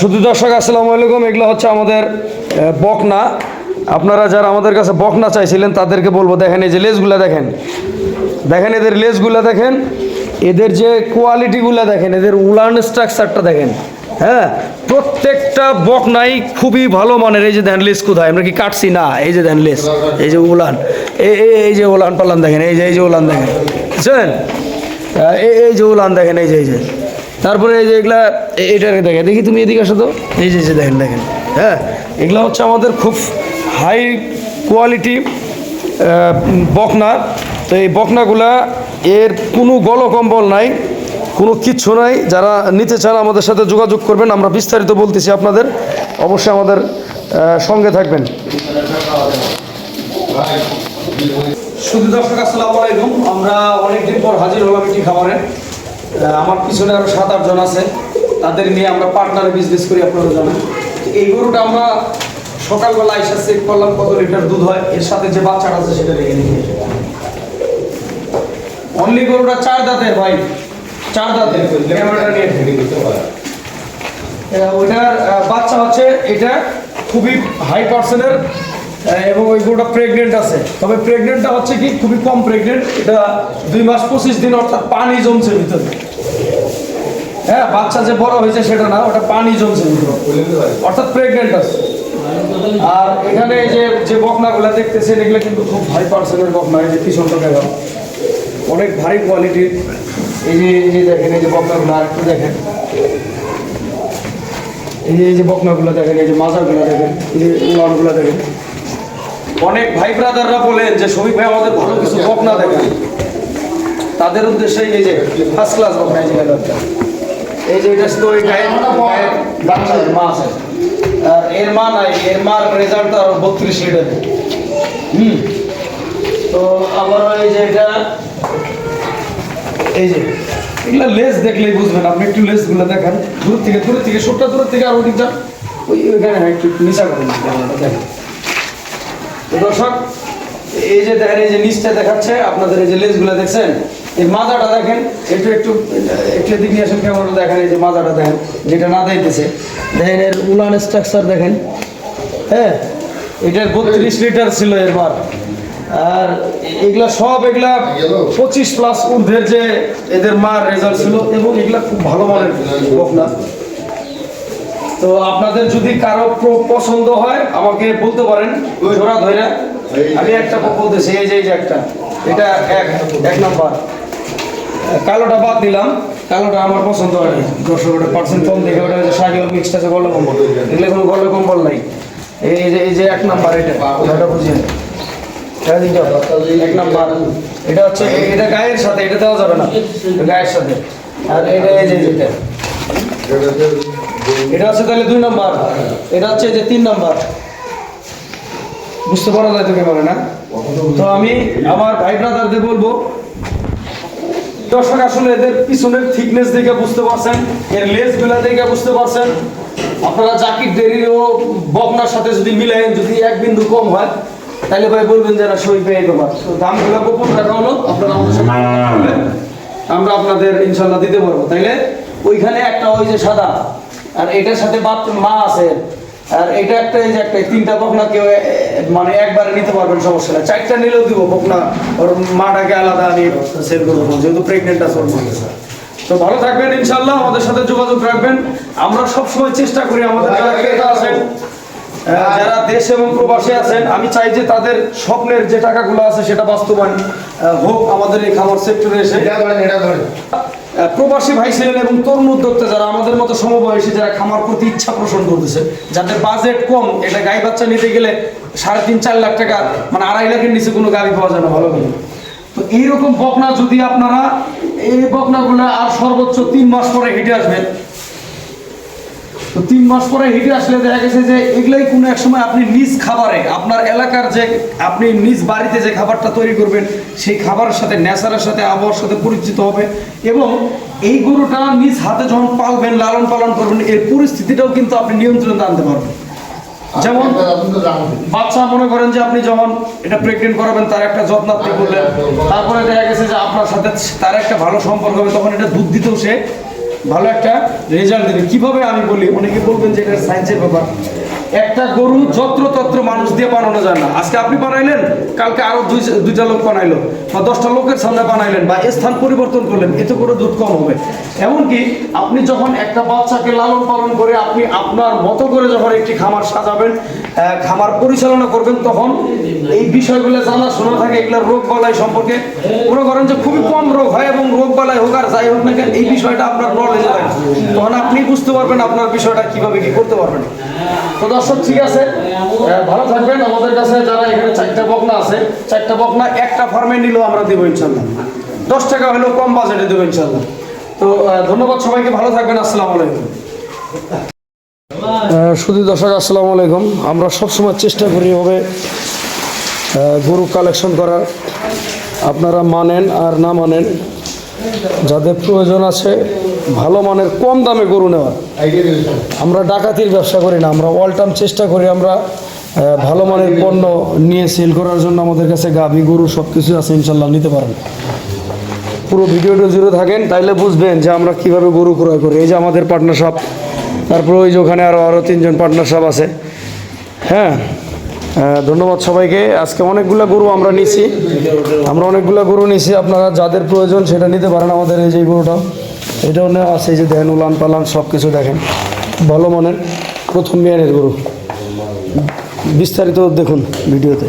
শুধু দর্শক, আসসালামু আলাইকুম। এগুলো হচ্ছে আমাদের বকনা। আপনারা যারা আমাদের কাছে বকনা চাইছিলেন, তাদেরকে বলব, দেখেন এই যে লেজগুলো দেখেন। দেখেন এদের লেজগুলো দেখেন। এদের যে কোয়ালিটিগুলো দেখেন, এদের উলান স্ট্রাকচারটা দেখেন। হ্যাঁ? প্রত্যেকটা বকনাই খুবই ভালো মানের। এই যে দেন লেজ কোথায়? আমরা কি কাটছি? না, এই যে দেন লেজ। এই যে উলান। এই যে উলান পালান দেখেন, এই যে এই যে উলান দেখেন। বুঝছেন? এই এই যে উলান দেখেন, এই যে এই যে। তারপরে এই যে এগুলা এ- এটাকে দেখেন দেখি তুমি এদিকে আসো তো। এই যে এই যে দেখেন দেখেন। হ্যাঁ এগুলা হচ্ছে আমাদের খুব হাই কোয়ালিটি বকনা। তো এই বকনাগুলা এর কোনো গলকম্বল নাই কোনো কিচ্ছু নাই। যারা নিতে চান আমাদের সাথে যোগাযোগ করবেন আমরা বিস্তারিত বলতেছি আপনাদের। অবশ্যই আমাদের সঙ্গে থাকবেন। শুধু দর্শক আসসালামু আলাইকুম। আমরা অনেকদিন পর হাজির হলাম একটি খাবারে। আমার পিছনে আরও সাত আট জন আছে। তাদের নিয়ে আমরা পার্টনারে বিজনেস করি আপনারা জানেন। এই গরুটা আমরা সকালবেলা এসে চেক করলাম কত লিটার দুধ হয়। এর সাথে যে বাচ্চাটা আছে সেটা রেখে নিয়ে অনলি গরুটা চার দাঁতের ভাই। চার দাঁতের। ক্যামেরাটা নিয়ে আহ, ওইটার আহ, বাচ্চা হচ্ছে এটা খুবই হাই পার্সেন্টের এবং ওই গরুটা প্রেগনেন্ট আছে। তবে প্রেগনেন্টটা হচ্ছে কি, খুবই কম প্রেগনেন্ট এটা দুই মাস পঁচিশ দিন, অর্থাৎ পানি জমছে ভিতরে। হ্যাঁ বাচ্চা যে বড় হয়েছে সেটা না, ওটা পানি জমছে অর্থাৎ প্রেগনেন্ট আছে। আর এখানে যে যে বকনাগুলো দেখতেছেন, এগুলো কিন্তু খুব হাই পার্সেন্টের বকনা, এই যে পিছনটা দেখো অনেক ভারী কোয়ালিটির এই যে এই যে দেখেন, এই যে বকনাগুলো আর একটু দেখেন। এই যে এই যে বকনাগুলো দেখেন, এই যে মাজারগুলো দেখেন, এই যে উলানগুলো দেখেন। অনেক ভাই ব্রাদাররা বলেন যে শফিক ভাই আমাদের ভালো কিছু বকনা দেখেন। তাদের উদ্দেশ্যে এই যে ফার্স্ট ক্লাস বকনা এই যে এই যে এটা গায়ের গায়ের বাচ্চা মা আছে। আর এর মা নাই এর মার রেজাল্ট আর বত্রিশ লিটার হুম। তো আবার এই যে এটা এই যে এগুলা লেস দেখলেই বুঝবেন আপনি একটু লেসগুলো দেখেন। দূর থেকে দূর থেকে সবটা দূর থেকে আর ওদিকটা ওই ওইখানে একটু নিচা করেন দেখেন। তো দর্শক, এই যে দেখেন, এই যে নিচটা দেখাচ্ছে, আপনাদের এই যে লেসগুলো দেখছেন? এই মাজাটা দেখেন, একটু একটু একটু দিক নিয়ে আসেন ক্যামেরাটা দেখেন, এই যে মাজাটা দেখেন, যেটা না দেখতেছে দেখেন, এর উলান স্ট্রাকচার দেখেন। হ্যাঁ এটার বত্রিশ লিটার ছিল এরবার আর এগুলা সব এগুলা পঁচিশ প্লাস ঊর্ধ্বের যে এদের মার রেজাল্ট ছিল, এবং এগুলা খুব ভালো মানের বকনা। তো আপনাদের যদি কারও পছন্দ হয়, আমাকে বলতে পারেন। জোড়া ধরে আমি একটা বলতেছি, এই যে এই যে একটা। এটা এক এক নাম্বার। কালোটা বাদ দিলাম। কালোটা আমার পছন্দ হয় না দর্শক, ওটা পার্সেন্ট কম দেখে ওটা যে শাড়ি মিক্সড আছে গলা কম্বল। এগুলো কোনো গলা কম্বল নাই। এই যে এই যে এক নাম্বার এটা। ওটা বুঝিয়ে। এক নাম্বার। এটা হচ্ছে, এটা গায়ের সাথে, এটা দেওয়া যাবে না। গায়ের সাথে। আর এটা এই যে যেটা এটা হচ্ছে তাহলে দুই নাম্বার। এটা হচ্ছে যে তিন নাম্বার। বুঝতে পারা যায় তো কেমন না? তো আমি আমার ভাই ব্রাদারদের বলব দর্শক আসলে এদের পিছনের থিকনেস দেখে বুঝতে পারছেন এর লেসগুলা দেখে বুঝতে পারছেন। আপনারা জাকির ডেরিরও বকনার সাথে যদি মিলেন যদি এক বিন্দু কম হয় তাহলে ভাই বলবেন যে না সই পেয়ে ব্যাপার তো দামগুলো গোপন রাখা হলো আপনারা আমাদের সাথে আমরা আপনাদের ইনশাল্লাহ দিতে পারব। তাইলে ওইখানে একটা ওই যে সাদা আর এটার সাথে বাথরুম মা আছে। আর এটা একটা এই যে একটা তিনটা বকনা কেউ মানে একবারে নিতে পারবেন সমস্যা না চারটা নিলেও দিব বকনা। ওর মাটাকে আলাদা আমি সেল করব যেহেতু প্রেগনেন্ট আছে ওর মা। তো ভালো থাকবেন ইনশাল্লাহ আমাদের সাথে যোগাযোগ রাখবেন। আমরা সবসময় চেষ্টা করি আমাদের যারা ক্রেতা আছেন যারা দেশ এবং প্রবাসে আছেন আমি চাই যে তাদের স্বপ্নের যে টাকাগুলো আছে সেটা বাস্তবায়ন হোক আমাদের এই খামার সেক্টরে এসে। আহ, প্রবাসী ভাই ছিলেন এবং তরুণ উদ্যোক্তা যারা আমাদের মতো সমবয়সী যারা খামার প্রতি ইচ্ছা পোষণ করতেছে, যাদের বাজেট কম, এটা গাই বাচ্চা নিতে গেলে সাড়ে তিন, চার লাখ টাকা মানে আড়াই লাখের নিচে কোনো গাড়ি পাওয়া যায় না, ভালো করে তো এইরকম বকনা যদি আপনারা, এই বকনাগুলো আর সর্বোচ্চ তিন মাস পরে হেঁটে আসবেন তো তিন মাস পরে হিটে আসলে দেখা গেছে যে এগুলাই কোনো এক সময় আপনি নিজ খাবারে আপনার এলাকার যে আপনি নিজ বাড়িতে যে খাবারটা তৈরি করবেন সেই খাবারের সাথে ন্যাচারের সাথে আবহাওয়ার সাথে পরিচিত হবে এবং এই গরুটা নিজ হাতে যখন পালবেন লালন পালন করবেন এর পরিস্থিতিটাও কিন্তু আপনি নিয়ন্ত্রণে আনতে পারবেন। যেমন বাচ্চা মনে করেন যে আপনি যখন এটা প্রেগনেন্ট করাবেন তার একটা যত্নার্থী করলেন তারপরে দেখা গেছে যে আপনার সাথে তার একটা ভালো সম্পর্ক হবে তখন এটা দুধ দিতেও সে ভালো একটা রেজাল্ট দেবে। কীভাবে আমি বলি? অনেকে বলবেন যে এটা সায়েন্সের ব্যাপার। একটা গরু যত্রতত্র মানুষ দিয়ে বানানো যায় না। আজকে আপনি বানাইলেন, কালকে আরও দুই দুইটা লোক বানাইলো, বা দশটা লোকের সামনে বানাইলেন, বা স্থান পরিবর্তন করলেন, এতে করে দুধ কম হবে। এমনকি আপনি যখন একটা বাচ্চাকে লালন পালন করে আপনি আপনার মতো করে যখন একটি খামার সাজাবেন খামার পরিচালনা করবেন, তখন এই বিষয়গুলো জানা শোনা থাকে এগুলোর রোগ বালাই সম্পর্কে। মনে করেন যে খুবই কম রোগ হয় এবং রোগ বালাই হোক আর যাই হোক না কেন, এই বিষয়টা আপনার নলেজে থাকে। তখন আপনি বুঝতে পারবেন আপনার বিষয়টা কীভাবে কি করতে পারবেন। তো দর্শক, ঠিক আছে? ভালো থাকবেন। আমাদের কাছে যারা এখানে চারটা বকনা আছে, চারটা বকনা একটা ফার্মে নিলেও আমরা দেবো ইনশাল্লাহ। দশ টাকা হলেও কম বাজেটে দেবো ইনশাল্লাহ। তো ধন্যবাদ সবাইকে। ভালো থাকবেন। আসসালামু আলাইকুম। শুধু দর্শক, আসসালামু আলাইকুম। আমরা সবসময় চেষ্টা করি হবে গরু কালেকশন করার। আপনারা মানেন আর না মানেন, যাদের প্রয়োজন আছে ভালো মানের কম দামে গরু নেওয়ার আমরা ডাকাতির ব্যবসা করি না আমরা অল টাইম চেষ্টা করি আমরা ভালো মানের পণ্য নিয়ে সেল করার জন্য আমাদের কাছে গাভী গরু সব কিছু আছে ইনশাল্লাহ নিতে পারেন। পুরো ভিডিওটা জুড়ে থাকেন তাইলে বুঝবেন যে আমরা কীভাবে গরু ক্রয় করি। এই যে আমাদের পার্টনারশিপ তারপরে ওই যে ওখানে আরও আরও তিনজন পার্টনারশিপ আছে। হ্যাঁ ধন্যবাদ সবাইকে। আজকে অনেকগুলো গরু আমরা নিছি। আমরা অনেকগুলো গরু নিছি আপনারা যাদের প্রয়োজন সেটা নিতে পারেন আমাদের এই যে গরুটা। এটাও নেওয়া আছে যে দেখেন, উলান পালান সব কিছু দেখেন। ভালো মনের প্রথম মেয়ারের গরু। বিস্তারিত দেখুন ভিডিওতে।